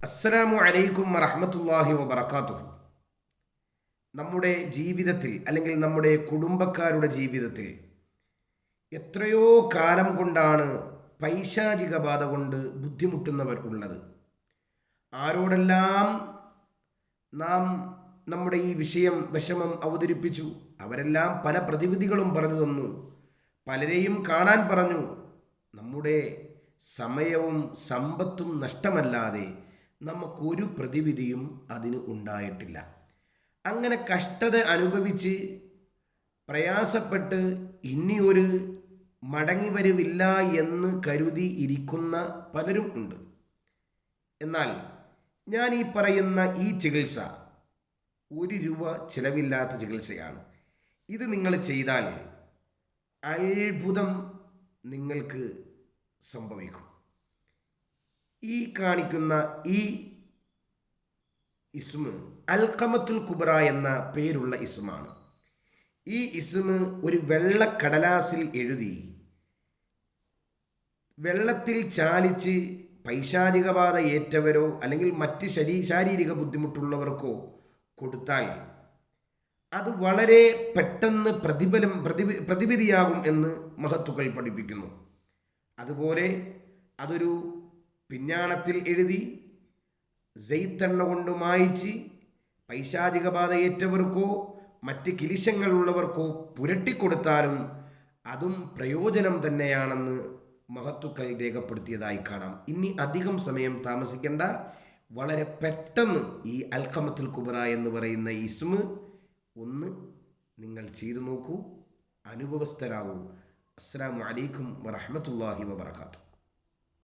അസ്സലാമു അലൈക്കും വറഹമത്തല്ലാഹി വബർക്കാത്തു നമ്മുടെ ജീവിതത്തിൽ അല്ലെങ്കിൽ നമ്മുടെ കുടുംബക്കാരുടെ ജീവിതത്തിൽ എത്രയോ കാലം കൊണ്ടാണ് പൈശാചിക ബാധ കൊണ്ട് ബുദ്ധിമുട്ടുന്നവർ ഉള്ളത്. ആരോടെല്ലാം നാം നമ്മുടെ ഈ വിഷയം വിഷമം അവതരിപ്പിച്ചു അവരെല്ലാം പല പ്രതിവിധികളും പറഞ്ഞു തന്നു പലരെയും കാണാൻ പറഞ്ഞു. നമ്മുടെ സമയവും സമ്പത്തും നഷ്ടമല്ലാതെ നമുക്കൊരു പ്രതിവിധിയും അതിന് ഉണ്ടായിട്ടില്ല. അങ്ങനെ കഷ്ടത അനുഭവിച്ച് പ്രയാസപ്പെട്ട് ഇനി ഒരു മടങ്ങി വരവില്ല എന്ന് കരുതി ഇരിക്കുന്ന പലരും ഉണ്ട്. എന്നാൽ ഞാൻ ഈ പറയുന്ന ഈ ചികിത്സ ഒരു രൂപ ചിലവില്ലാത്ത ചികിത്സയാണ്. ഇത് നിങ്ങൾ ചെയ്താൽ അത്ഭുതം നിങ്ങൾക്ക് സംഭവിക്കും. ഈ കാണിക്കുന്ന ഈ ഇസ്മ് അൽഖമത്തുൽ കുബ്ര എന്ന പേരുള്ള ഇസ്മാണ്. ഈ ഇസ്മ് ഒരു വെള്ള കടലാസിൽ എഴുതി വെള്ളത്തിൽ ചാലിച്ച് പൈശാചികബാധ ഏറ്റവരോ അല്ലെങ്കിൽ മറ്റ് ശരീ ശാരീരിക ബുദ്ധിമുട്ടുള്ളവർക്കോ കൊടുത്താൽ അത് വളരെ പെട്ടെന്ന് പ്രതിഫലം പ്രതി പ്രതിവിധിയാകും എന്ന് മഹത്തുക്കൾ പഠിപ്പിക്കുന്നു. അതുപോലെ അതൊരു പിഞ്ഞാണത്തിൽ എഴുതി ജയ്ത്തെണ്ണ കൊണ്ട് മായിച്ച് പൈശാചിക ബാധയേറ്റവർക്കോ മറ്റ് കിലിശങ്ങളുള്ളവർക്കോ പുരട്ടിക്കൊടുത്താലും അതും പ്രയോജനം തന്നെയാണെന്ന് മഹത്തുക്കൾ രേഖപ്പെടുത്തിയതായി കാണാം. ഇനി അധികം സമയം താമസിക്കേണ്ട. വളരെ പെട്ടെന്ന് ഈ അൽക്കമത്തുൽ കുബറ എന്ന് പറയുന്ന ഇസ്മ് ഒന്ന് നിങ്ങൾ ചെയ്തു നോക്കൂ. അനുഭവസ്ഥരാകൂ. അസ്സാം വലൈക്കും വറഹമത്തല്ലാഹി വബർക്കാത്തു